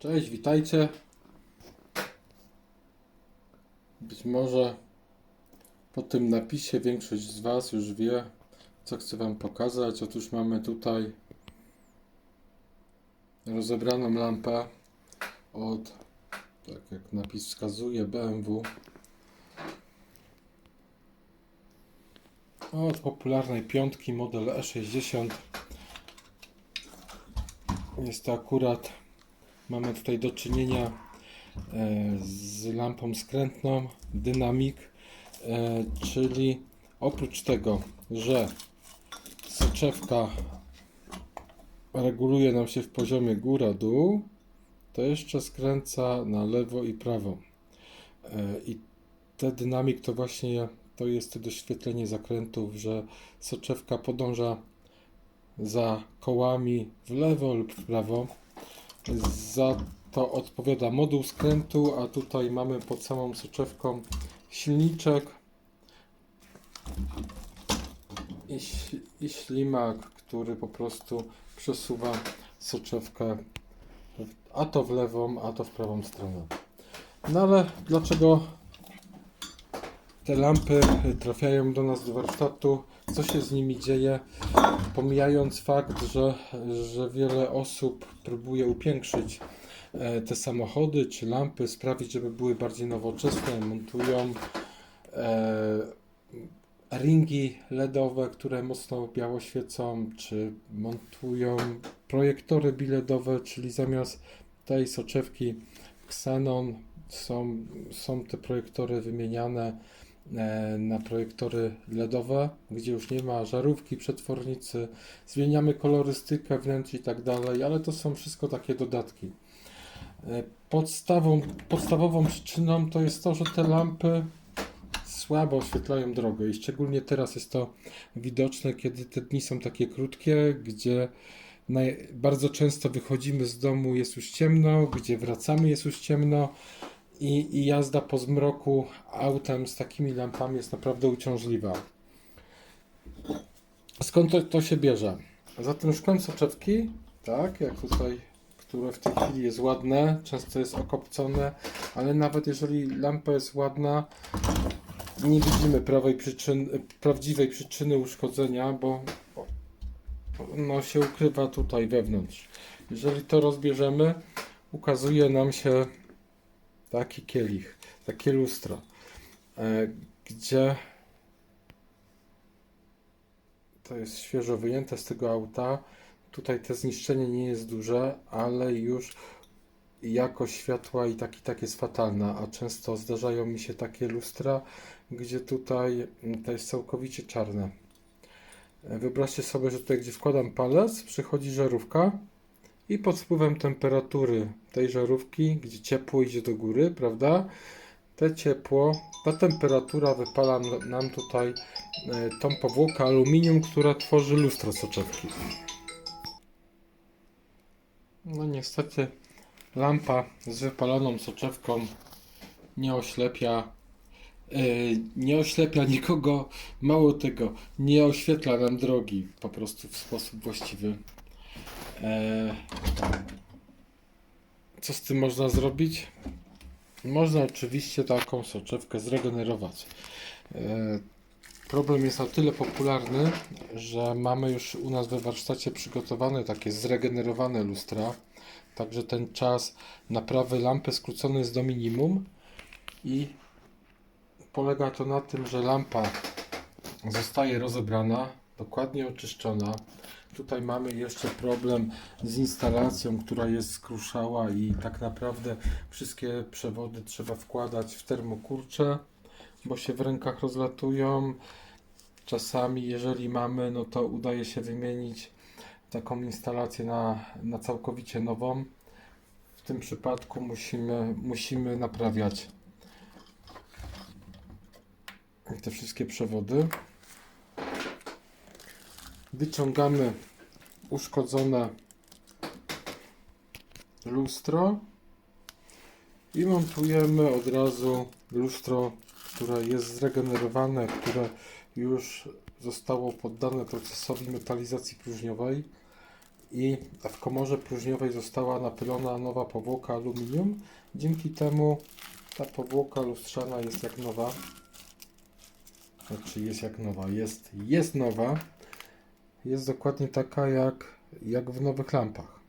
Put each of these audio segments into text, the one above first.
Cześć, witajcie. Być może po tym napisie większość z Was już wie, co chcę Wam pokazać. Otóż mamy tutaj rozebraną lampę od, tak jak napis wskazuje, BMW. Od popularnej piątki model E60. Jest to akurat Mamy tutaj do czynienia e, z lampą skrętną Dynamic, e, czyli oprócz tego, że soczewka reguluje nam się w poziomie góra-dół, to jeszcze skręca na lewo i prawo. E, I ten dynamik to właśnie to jest doświetlenie zakrętów, że soczewka podąża za kołami w lewo lub w prawo. Za to odpowiada moduł skrętu, a tutaj mamy pod samą soczewką silniczek i, i ślimak, który po prostu przesuwa soczewkę a to w lewą, a to w prawą stronę. No ale dlaczego te lampy trafiają do nas do warsztatu? Co się z nimi dzieje? Pomijając fakt, że, że wiele osób próbuje upiększyć e, te samochody czy lampy, sprawić, żeby były bardziej nowoczesne, montują e, ringi LEDowe, które mocno biało świecą, czy montują projektory biledowe, czyli zamiast tej soczewki Xenon są, są te projektory wymieniane na projektory LEDowe, gdzie już nie ma żarówki, przetwornicy, zmieniamy kolorystykę wnętrz i tak dalej, ale to są wszystko takie dodatki. E, Podstawą, podstawową przyczyną to jest to, że te lampy słabo oświetlają drogę i szczególnie teraz jest to widoczne, kiedy te dni są takie krótkie, gdzie bardzo często wychodzimy z domu, jest już ciemno, gdzie wracamy, jest już ciemno i, i jazda po zmroku autem z takimi lampami jest naprawdę uciążliwa. Skąd to, to się bierze? Za tym szkłem soczewki, tak, jak tutaj, które w tej chwili jest ładne, często jest okopcone, ale nawet jeżeli lampa jest ładna, nie widzimy prawej przyczyn, prawdziwej przyczyny uszkodzenia, bo no się ukrywa tutaj wewnątrz. Jeżeli to rozbierzemy, ukazuje nam się taki kielich, takie lustro, e, gdzie to jest świeżo wyjęte z tego auta. Tutaj te zniszczenie nie jest duże, ale już jakość światła i tak i tak jest fatalna, a często zdarzają mi się takie lustra, gdzie tutaj mm, to jest całkowicie czarne. E, Wyobraźcie sobie, że tutaj gdzie wkładam palec, przychodzi żarówka i pod wpływem temperatury tej żarówki, gdzie ciepło idzie do góry, prawda? Te ciepło, ta temperatura wypala nam tutaj e, tą powłokę aluminium, która tworzy lustro soczewki. No niestety lampa z wypaloną soczewką nie oślepia e, nie oślepia nikogo, mało tego, nie oświetla nam drogi po prostu w sposób właściwy. E, co z tym można zrobić? Można oczywiście taką soczewkę zregenerować. E, Problem jest na tyle popularny, że mamy już u nas we warsztacie przygotowane takie zregenerowane lustra. Także ten czas naprawy lampy skrócony jest do minimum i polega to na tym, że lampa zostaje rozebrana, dokładnie oczyszczona. Tutaj mamy jeszcze problem z instalacją, która jest skruszała i tak naprawdę wszystkie przewody trzeba wkładać w termokurcze, bo się w rękach rozlatują. Czasami, jeżeli mamy, no to udaje się wymienić taką instalację na, na całkowicie nową. W tym przypadku musimy, musimy naprawiać te wszystkie przewody. Wyciągamy uszkodzone lustro i montujemy od razu lustro, które jest zregenerowane, które już zostało poddane procesowi metalizacji próżniowej. i w komorze próżniowej została napylona nowa powłoka aluminium. Dzięki temu ta powłoka lustrzana jest jak nowa. Znaczy jest jak nowa, jest, jest nowa. Jest dokładnie taka jak, jak w nowych lampach.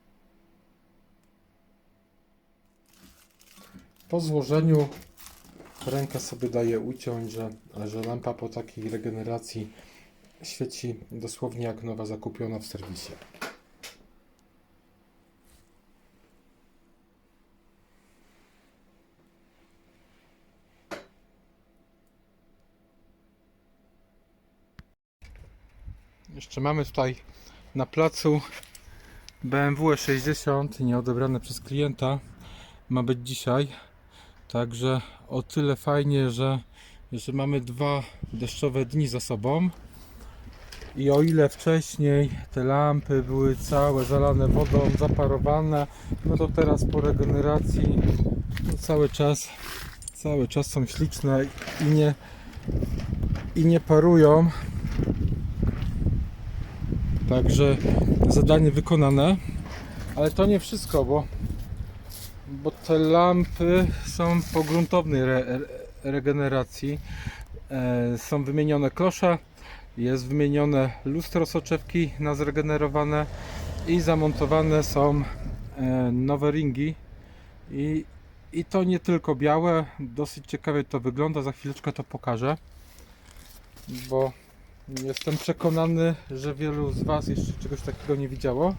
Po złożeniu rękę sobie daje uciąć, że, że lampa po takiej regeneracji świeci dosłownie jak nowa zakupiona w serwisie. Jeszcze mamy tutaj na placu BMW E60 nieodebrane przez klienta. Ma być dzisiaj. Także o tyle fajnie, że, że mamy dwa deszczowe dni za sobą. I o ile wcześniej te lampy były całe zalane wodą, zaparowane, no to teraz po regeneracji no cały czas cały czas są śliczne i nie i nie parują. Także zadanie wykonane. Ale to nie wszystko, bo, bo te lampy są po gruntownej re, re, regeneracji. E, są wymienione klosze, jest wymienione lustro soczewki na zregenerowane i zamontowane są e, nowe ringi. I, I to nie tylko białe, dosyć ciekawie to wygląda, za chwileczkę to pokażę. Bo Jestem przekonany, że wielu z Was jeszcze czegoś takiego nie widziało.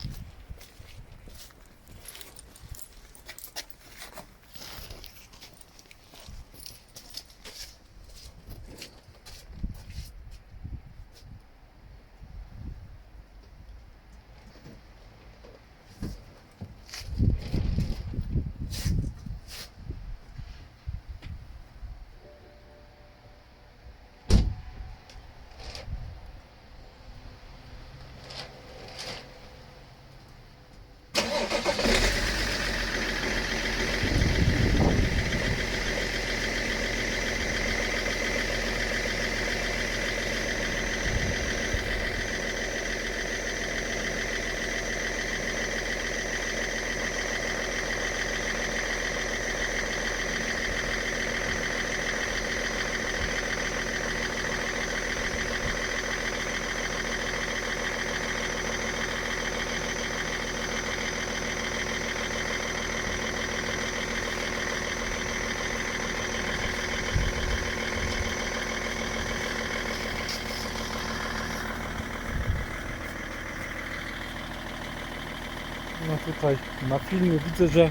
No tutaj na filmie widzę, że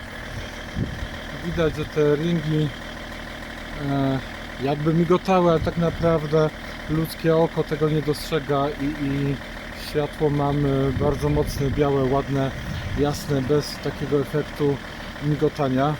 widać, że te ringi e, jakby migotały, ale tak naprawdę ludzkie oko tego nie dostrzega i, i światło mamy bardzo mocne, białe, ładne, jasne, bez takiego efektu migotania.